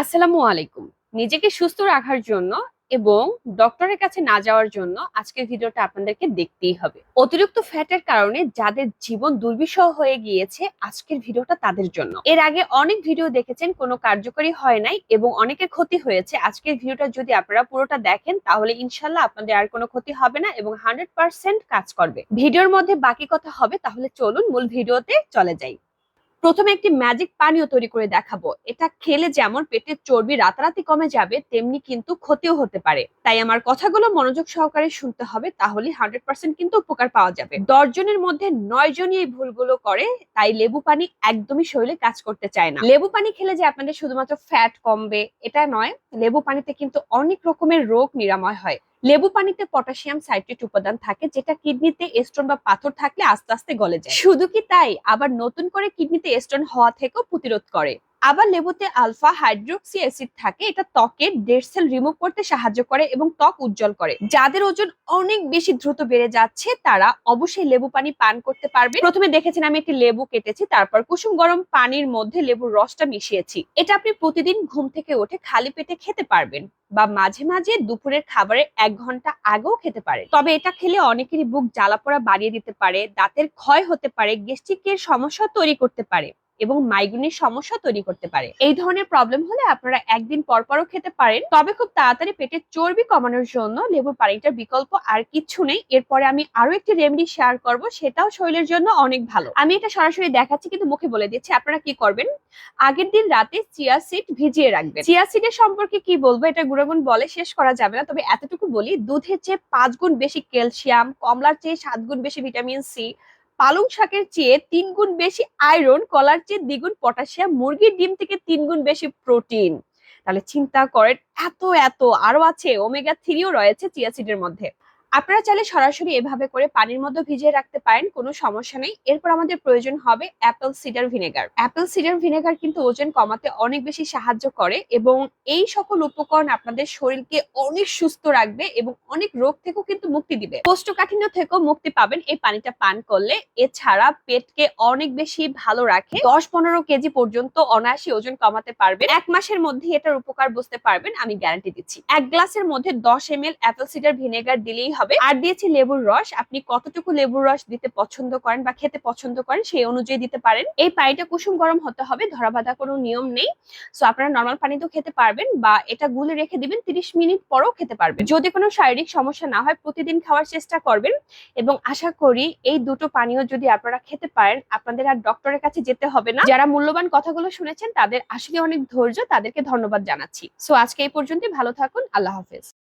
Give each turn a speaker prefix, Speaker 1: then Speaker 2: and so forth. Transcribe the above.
Speaker 1: আসসালামু আলাইকুম। নিজেকে সুস্থ রাখার জন্য এবং ডক্টরের কাছে না যাওয়ার জন্য আজকের ভিডিওটা আপনাদেরকে দেখতেই হবে। অতিরিক্ত ফ্যাটের কারণে যাদের জীবন দুর্বিষহ হয়ে গিয়েছে আজকের ভিডিওটা তাদের জন্য। এর আগে অনেক ভিডিও দেখেছেন, কোনো কার্যকরী হয় নাই এবং অনেকের ক্ষতি হয়েছে। আজকের ভিডিওটা যদি আপনারা পুরোটা দেখেন, তাহলে ইনশাল্লাহ আপনাদের আর কোনো ক্ষতি হবে না এবং হান্ড্রেড কাজ করবে। ভিডিওর মধ্যে বাকি কথা হবে, তাহলে চলুন মূল ভিডিওতে চলে যাই। প্রথমে একটি ম্যাজিক পানীয় তৈরি করে দেখাবো। এটা খেলে যেমন পেটের চর্বি রাতারাতি কমে যাবে, তেমনি কিন্তু ক্ষতিও হতে পারে। তাই আমার কথাগুলো মনোযোগ সহকারে শুনতে হবে, তাহলে হান্ড্রেড পার্সেন্ট কিন্তু উপকার পাওয়া যাবে। দশ জনের মধ্যে নয় জনই এই ভুলগুলো করে, তাই লেবু পানি একদমই শরীরে কাজ করতে চায় না। লেবু পানি খেলে যে আপনাদের শুধুমাত্র ফ্যাট কমবে, এটা নয়, লেবু পানিতে কিন্তু অনেক রকমের রোগ নিরাময় হয়। লেবু পানিতে পটাশিয়াম সাইট্রেট উপাদান থাকে, যেটা কিডনিতে স্টোন বা পাথর থাকলে আস্তে আস্তে গলে যায়। শুধু কি তাই? আবার নতুন করে কিডনিতে স্টোন হওয়া থেকেও প্রতিরোধ করে। আবার লেবুতে আলফা হাইড্রোক্সি অ্যাসিড থাকে, এটা ত্বকের ডেড সেল রিমুভ করতে সাহায্য করে এবং ত্বক উজ্জ্বল করে। যাদের ওজন অনেক বেশি দ্রুত বেড়ে যাচ্ছে, তারা অবশ্যই লেবু পানি পান করতে পারবে। প্রথমে দেখেছেন আমি একটি লেবু কেটেছি, তারপর কুসুম গরম পানির মধ্যে লেবুর রসটা মিশিয়েছি। এটা আপনি প্রতিদিন ঘুম থেকে উঠে খালি পেটে খেতে পারবেন বা মাঝে মাঝে দুপুরের খাবারের এক ঘণ্টা আগেও খেতে পারে তবে এটা খেলে অনেকেরই বুক জ্বালা পোড়া বাড়িয়ে দিতে পারে, দাঁতের ক্ষয় হতে পারে, গ্যাস্ট্রিকের সমস্যা তৈরি করতে পারে। এবং মাইগ্রেনের সমস্যা তৈরি করতে পারে। এই ধরনের প্রবলেম হলে আপনারা একদিন পর পরও খেতে পারেন। তবে খুব তাড়াতাড়ি পেটের চর্বি কমানোর জন্য লেবুর পানিটার বিকল্প আর কিছু নেই। এরপরে আমি আরও একটি রেমেডি শেয়ার করব, সেটাও শরীরের জন্য অনেক ভালো। আমি এটা সরাসরি দেখাচ্ছি, কিন্তু মুখে বলে দিচ্ছি, আপনারা কি করবেন? আগের দিন রাতে চিয়া সিড ভিজিয়ে রাখবেন। চিয়া সিডের সম্পর্কে কি বলব? এটা গুণাগুণ বলে শেষ করা যাবে না। তবে এতটুকু বলি, দুধের চেয়ে পাঁচ গুণ বেশি ক্যালসিয়াম, কমলার চেয়ে সাত গুণ বেশি ভিটামিন সি পালং শাকের চেয়ে তিন গুণ বেশি আয়রন কলার চেয়ে দ্বিগুণ পটাশিয়াম মুরগির ডিম থেকে তিন গুণ বেশি প্রোটিন তাহলে চিন্তা করেন, এত এত আরও আছে ওমেগা থ্রিও রয়েছে চিয়া সিডের মধ্যে। আপনারা চাইলে সরাসরি এভাবে করে পানির মধ্যে ভিজিয়ে রাখতে পারেন, কোনো সমস্যা নেই। এরপর আমাদের প্রয়োজন হবে apple cider vinegar. Apple cider vinegar কিন্তু ওজন কমাতে অনেক বেশি সাহায্য করে এবং এই সকল উপকরণ আপনাদের শরীরকে অনেক সুস্থ রাখবে এবং অনেক রোগ থেকেও কিন্তু মুক্তি দিবে। কোষ্ঠকাঠিন্য থেকেও মুক্তি পাবেন এই পানিটা পান করলে। এছাড়া পেটকে অনেক বেশি ভালো রাখে। দশ পনেরো কেজি পর্যন্ত অনায়াসী ওজন কমাতে পারবেন। এক মাসের মধ্যে এটার উপকার বুঝতে পারবেন, আমি গ্যারান্টি দিচ্ছি। এক গ্লাসের মধ্যে দশ M L apple cider vinegar দিলেই হবে। আর দিয়েছি লেবুর রস। আপনি কতটুকু লেবুর রস দিতে পছন্দ করেন বা খেতে পছন্দ করেন সেই অনুযায়ী দিতে পারেন। এই পানিটা কুসুম গরম হতে হবে, ধরা বাঁধা কোনো নিয়ম নেই। সো আপনারা নর্মাল পানিতেও খেতে পারবেন বা এটা গুলে রেখে দিবেন, তিরিশ মিনিট পরেও খেতে পারবেন। যদি কোনো শারীরিক সমস্যা না হয়, প্রতিদিন খাওয়ার চেষ্টা করবেন এবং আশা করি এই দুটো পানীয় যদি আপনারা খেতে পারেন, আপনাদের আর ডক্টরের কাছে যেতে হবে না। যারা মূল্যবান কথাগুলো শুনেছেন, তাদের আসলে অনেক ধৈর্য, তাদেরকে ধন্যবাদ জানাচ্ছি। সো আজকে এই পর্যন্তই। ভালো থাকুন। আল্লাহ হাফেজ।